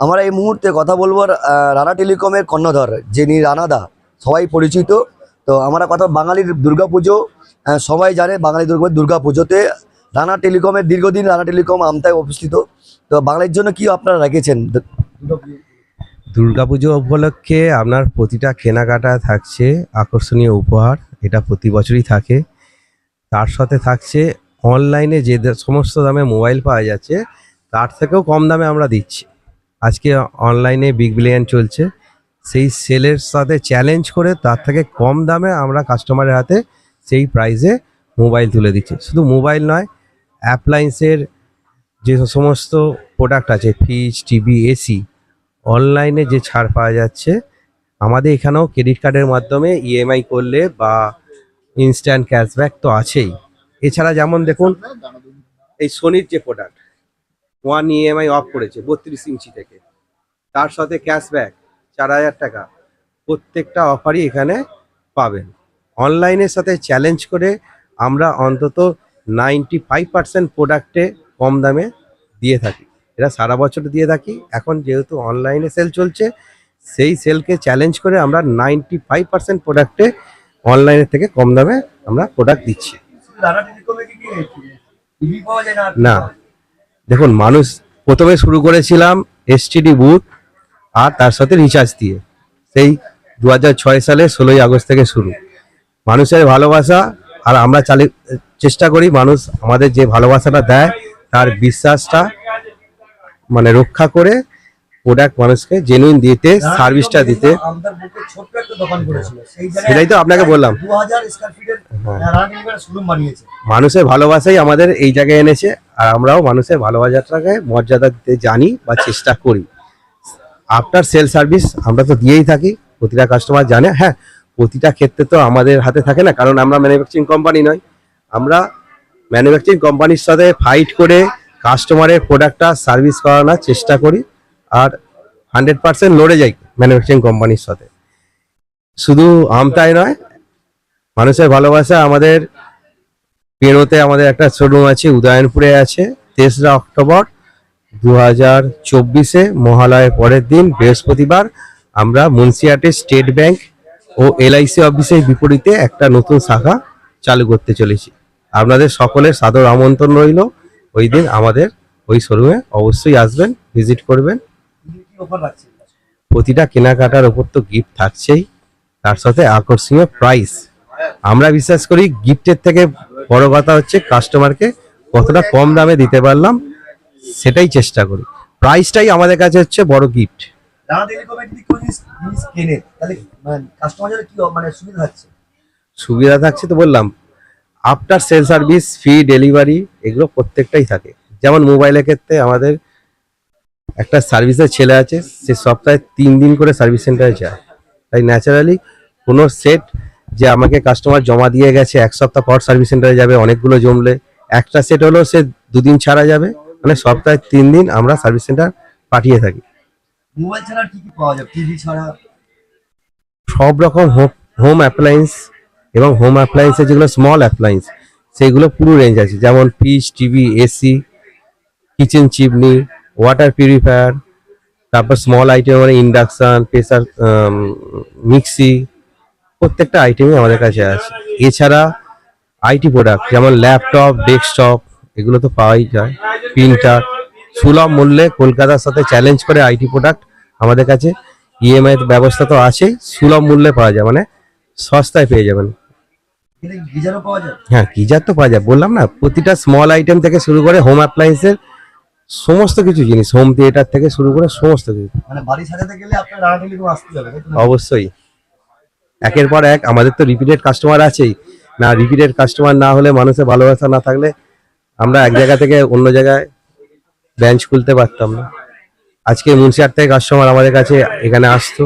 আমরা এই মুহূর্তে কথা বলব রানা টেলিকমের কর্ণধর, যিনি রানাদা, সবাই পরিচিত। তো আমরা কথা বাঙালির দুর্গাপুজো সবাই জানে বাঙালি দুর্গা দুর্গা পুজোতে রানা টেলিকমের, দীর্ঘদিন রানা টেলিকম আমতায় অবস্থিত। তো বাঙালির জন্য কি আপনারা রেখেছেন? দুর্গাপুজো উপলক্ষে আপনার প্রতিটা কেনাকাটা থাকছে, আকর্ষণীয় উপহার, এটা প্রতি বছরই থাকে। তার সাথে থাকছে অনলাইনে যে সমস্ত দামে মোবাইল পাওয়া যাচ্ছে, তার থেকেও কম দামে আমরা দিচ্ছি। আজকে অনলাইনে বিগ বিলিয়ন চলছে। সেই সেলের সাথে চ্যালেঞ্জ করে তার থেকে কম দামে আমরা কাস্টমারের হাতে সেই প্রাইসে মোবাইল তুলে দিচ্ছি। শুধু মোবাইল নয় অ্যাপ্লায়েন্সের যে সমস্ত প্রোডাক্ট আছে ফ্রিজ টিভি এসি অনলাইনে যে ছাড় পাওয়া যাচ্ছে, আমাদের এখানেও ক্রেডিট কার্ডের মাধ্যমে ইএমআই করলে বা ইনস্ট্যান্ট ক্যাশব্যাক তো আছেই। এছাড়া যেমন দেখুন, এই সোনির যে প্রোডাক্ট ওয়ান ইএমআই অফ করেছে বত্রিশ ইঞ্চি থেকে। তার সাথে ক্যাশব্যাক চার হাজার টাকা। প্রত্যেকটা অফারই এখানে পাবেন। অনলাইনের সাথে চ্যালেঞ্জ করে আমরা অন্তত নাইনটি ফাইভ পার্সেন্ট প্রোডাক্টে কম দামে দিয়ে থাকি। এটা সারা বছর দিয়ে থাকি। এখন যেহেতু অনলাইনে সেল চলছে সেই সেলকে চ্যালেঞ্জ করে আমরা নাইনটি ফাইভ পার্সেন্ট প্রোডাক্টে অনলাইনের থেকে কম দামে আমরা প্রোডাক্ট দিচ্ছি। না। দেখুন মানুষ প্রথমে শুরু করেছিলাম এসটিডি বুথ আর তার সাথে রিচার্জ দিয়ে। সেই দু ছয় সালে ষোলোই আগস্ট থেকে শুরু। মানুষের ভালোবাসা আর আমরা চালি চেষ্টা করি মানুষ আমাদের যে ভালোবাসাটা দেয় তার বিশ্বাসটা মানে রক্ষা করে প্রোডাক্ট মানুষকে জেনুইন দিতে সার্ভিসটা দিতে। সেটাই তো আপনাকে বললাম। হ্যাঁ। মানুষের ভালোবাসাই আমাদের এই জায়গায় এনেছে। আর আমরাও মানুষের ভালোবাসাটাকে মর্যাদা দিতে জানি বা চেষ্টা করি। আফটার সেল সার্ভিস আমরা তো দিয়েই থাকি, প্রতিটা কাস্টমার জানে। হ্যাঁ প্রতিটা ক্ষেত্রে তো আমাদের হাতে থাকে না, কারণ আমরা ম্যানুফ্যাকচারিং কোম্পানি নয়। আমরা ম্যানুফ্যাকচারিং কোম্পানির সাথে ফাইট করে কাস্টমারের প্রোডাক্টটা সার্ভিস করানোর চেষ্টা করি আর হান্ড্রেড পার্সেন্ট লড়ে যাই ম্যানুফ্যাকচারিং কোম্পানির সাথে। শুধু আমতাই নয়, মানুষের ভালোবাসা আমাদের পেরোতে আমাদের একটা শোরুম আছে, উদয়নপুরে আছে, তেসরা অক্টোবর দু হাজার চব্বিশে, মহালয়ের পরের দিন, বৃহস্পতিবার, আমরা মুন্সিয়াটে স্টেট ব্যাংক ও এলআইসি অফিসের বিপরীতে একটা নতুন শাখা চালু করতে চলেছি। আপনাদের সকলের সাদর আমন্ত্রণ রইল। ওই দিন আমাদের ওই শোরুমে অবশ্যই আসবেন ভিজিট করবেন। প্রতিটা কেনাকাটার ওপর তো গিফট থাকছেই। তার সাথে আকর্ষণীয় প্রাইস আমরা বিশ্বাস করি গিফটের থেকে বড় কথা হচ্ছে কাস্টমারকে কতটা কম দামে দিতে পারলাম সেটাই চেষ্টা করি। প্রাইসটাই আমাদের কাছে হচ্ছে বড় গিফট মানে সুবিধা সুবিধা থাকছে তো বললাম after sale service free delivery এগুলো প্রত্যেকটাই থাকে। যেমন মোবাইলের ক্ষেত্রে আমাদের একটা সার্ভিসের ছেলে আছে সে সপ্তাহে তিন দিন করে সার্ভিস সেন্টারে যায়। তাই ন্যাচারালি কোনো সেট যে আমাকে কাস্টমার জমা দিয়ে গেছে এক সপ্তাহ পর সার্ভিস সেন্টারে যাবে অনেকগুলো জমলে। একটা সেট হলো সে দুদিন ছাড়া যাবে। মানে সপ্তাহে তিন দিন আমরা সার্ভিস সেন্টার পাঠিয়ে থাকি। মোবাইল ছাড়া কি কি পাওয়া যায় টিভি ছাড়া? সব রকম হোম অ্যাপ্লায়েন্স এবং হোম অ্যাপ্লায়েন্সের যেগুলো স্মল অ্যাপ্লায়েন্স সেইগুলো পুরো রেঞ্জ আছে। যেমন fridge TV AC kitchen chimney water purifier তারপর স্মল আইটেম মানে ইন্ডাকশান প্রেসার মিক্সি প্রত্যেকটা আইটেমই আমাদের কাছে আছে। এছাড়া আইটি প্রোডাক্ট যেমন ল্যাপটপ ডেস্কটপ এগুলো তো পাওয়াই যায়। প্রিন্টার সুলভ মূল্যে কলকাতার সাথে চ্যালেঞ্জ করে আইটি প্রোডাক্ট আমাদের কাছে। ইএমআই ব্যবস্থা তো আছেই সুলভ মূল্যে পাওয়া যায় মানে সস্তায় পেয়ে যাবেন। হ্যাঁ গিজার তো পাওয়া যায় বললাম না প্রতিটা স্মল আইটেম থেকে শুরু করে হোম অ্যাপ্লায়েন্সের সমস্ত কিছু জিনিস হোম থিয়েটার থেকে শুরু করে সমস্ত কিছু। মানে? অবশ্যই। একের পর এক, আমাদের তো রিপিটেড কাস্টমার আছেই। না রিপিটেড কাস্টমার না হলে মানুষের ভালোবাসা না থাকলে আমরা এক জায়গা থেকে অন্য জায়গায় ব্রাঞ্চ খুলতে পারতাম না। আজকে মুন্সিয়ার থেকে কাস্টমার আমাদের কাছে এখানে আসতো।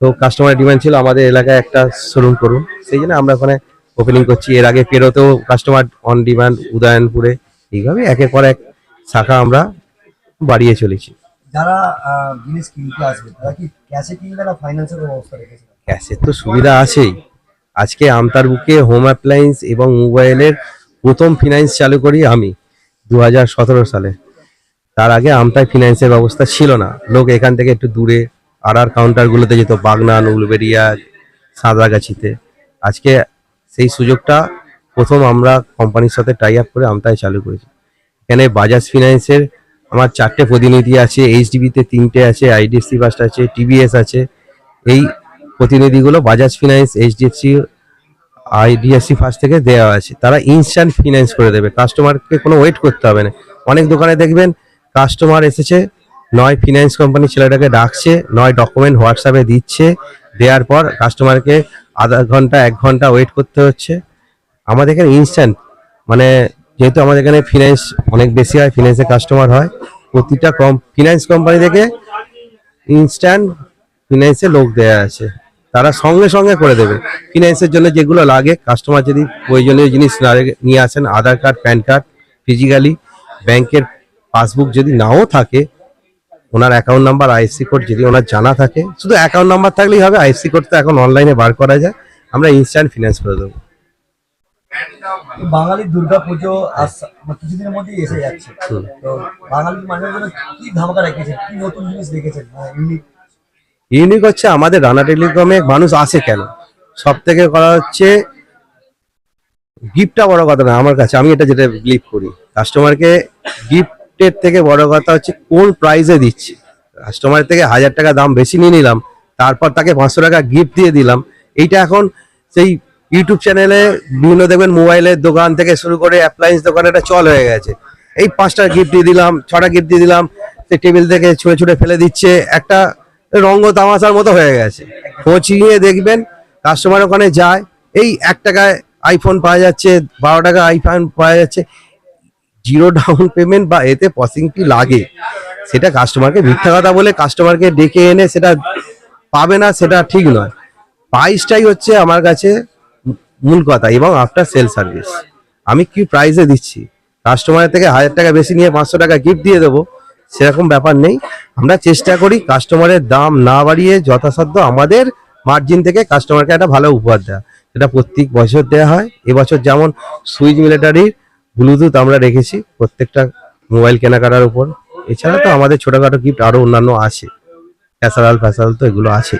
তো কাস্টমার ডিমান্ড ছিল আমাদের এলাকায় একটা শোরুম করুন। সেই জন্য আমরা ওখানে ওপেনিং করছি। এর আগে পেরোতেও কাস্টমার অন ডিমান্ড উদয়নপুরে। এইভাবে একের পর এক শাখা আমরা বাড়িয়ে চলেছি। যারা জিনিস কিনতে আসবে, তারা কি ক্যাশে কিনবে না ফাইন্যান্সের ব্যবস্থা রেখেছে? ক্যাশের তো সুবিধা আছেই। আজকে আমতার বুকে হোম অ্যাপ্লায়েন্স এবং মোবাইলের প্রথম ফিনান্স চালু করি আমি দু হাজার সতেরো সালে। তার আগে আমতায় ফিনান্সের ব্যবস্থা ছিল না। লোক এখান থেকে একটু দূরে আর কাউন্টারগুলোতে যেত বাগনান উলবেরিয়া সাঁতরাগাছিতে। আজকে সেই সুযোগটা প্রথম আমরা কোম্পানির সাথে টাই আপ করে আমতায় চালু করেছি। এখানে বাজাজ ফিনান্সের আমার চারটে প্রতিনিধি আছে এইচডিবিতে তিনটে আছে আইডিএফসি ফার্স্ট আছে টিভিএস আছে। এই প্রতিনিধিগুলো Bajaj finance HDFC IDFC first থেকে দেওয়া আছে। তারা ইনস্ট্যান্ট ফিনান্স করে দেবে। কাস্টমারকে কোনো ওয়েট করতে হবে না। অনেক দোকানে দেখবেন কাস্টমার এসেছে, নয় ফিনান্স কোম্পানি ছেলেটাকে ডাকছে, নয় ডকুমেন্ট হোয়াটসঅ্যাপে দিচ্ছে। দেওয়ার পর কাস্টমারকে আধা ঘণ্টা, এক ঘণ্টা ওয়েট করতে হচ্ছে। আমাদের এখানে ইনস্ট্যান্ট মানে যেহেতু আমাদের এখানে ফিনান্স অনেক বেশি হয় ফিনান্সের কাস্টমার হয়, প্রতিটা কম ফিনান্স কোম্পানি থেকে ইনস্ট্যান্ট ফিনান্সে লোক দেয়া আছে। তারা সঙ্গে সঙ্গে করে দেবে। ফিনান্সের জন্য যেগুলো লাগে কাস্টমার যদি প্রয়োজনীয় জিনিস নিয়ে আসেন Aadhaar card PAN card physically ব্যাংকের পাসবুক যদি নাও থাকে ওনার অ্যাকাউন্ট নাম্বার আইএফসি কোড যদি ওনার জানা থাকে শুধু অ্যাকাউন্ট নাম্বার থাকলেই হবে আইএফসি কোড তো এখন অনলাইনে বার করা যায় আমরা ইনস্ট্যান্ট ফিনান্স করে দেবো। বাঙালির দুর্গা পুজো কিছুদিনের মধ্যেই এসে যাচ্ছে। তো বাঙালির মানুষের জন্য কি ধামাকা রেখেছেন? কি নতুন জিনিস দেখেছেন? ইউনিক ইউনিক হচ্ছে আমাদের রানা টেলিকমে মানুষ আসে কেন? সব থেকে করা হচ্ছে গিফটটা বড় কথা না, আমার কাছে, আমি এটা যেটা বিলিভ করি। কাস্টমারকে গিফটের থেকে বড় কথা হচ্ছে কোন প্রাইসে দিচ্ছি। কাস্টমার থেকে হাজার টাকা দাম বেশি নিয়ে নিলাম, তারপর তাকে পাঁচশো টাকা গিফট দিয়ে দিলাম। এইটা এখন সেই ইউটিউব চ্যানেলে বিভিন্ন দেখবেন মোবাইলের দোকান থেকে শুরু করে অ্যাপ্লায়েন্স দোকান, এটা চল হয়ে গেছে। এই পাঁচটা গিফট দিয়ে দিলাম, ছটা গিফট দিয়ে দিলাম সে টেবিল থেকে ছুঁড়ে ছুঁড়ে ফেলে দিচ্ছে। একটা রঙ্গ তামাশার মতো হয়ে গেছে। খোঁজ নিয়ে দেখবেন কাস্টমার ওখানে যায়। এই এক টাকায় আইফোন পাওয়া যাচ্ছে, বারো টাকা আইফোন পাওয়া যাচ্ছে। জিরো ডাউন পেমেন্ট বা এতে পসিংটি লাগে। সেটা কাস্টমারকে মিথ্যা কথা বলে কাস্টমারকে ডেকে এনে সেটা পাবে না, সেটা ঠিক নয়। প্রাইসটাই হচ্ছে আমার কাছে মূল কথা এবং আফটার সেল সার্ভিস আমি কি প্রাইসে দিচ্ছি? কাস্টমারের থেকে হাজার টাকা বেশি নিয়ে পাঁচশো টাকা গিফট দিয়ে দেবো। সেরকম ব্যাপার নেই। আমরা চেষ্টা করি কাস্টমারের দাম না বাড়িয়ে যথাসাধ্য আমাদের মার্জিন থেকে কাস্টমারকে একটা ভালো উপহার দেওয়া। সেটা প্রত্যেক বছর দেওয়া হয়। এবছর যেমন সুইচ মিলিটারির ব্লুটুথ আমরা রেখেছি প্রত্যেকটা মোবাইল কেনাকাটার উপর। এছাড়া তো আমাদের ছোটোখাটো গিফট আরও অন্যান্য আছে। ফ্যাসারাল ফ্যাসারাল তো এগুলো আছে।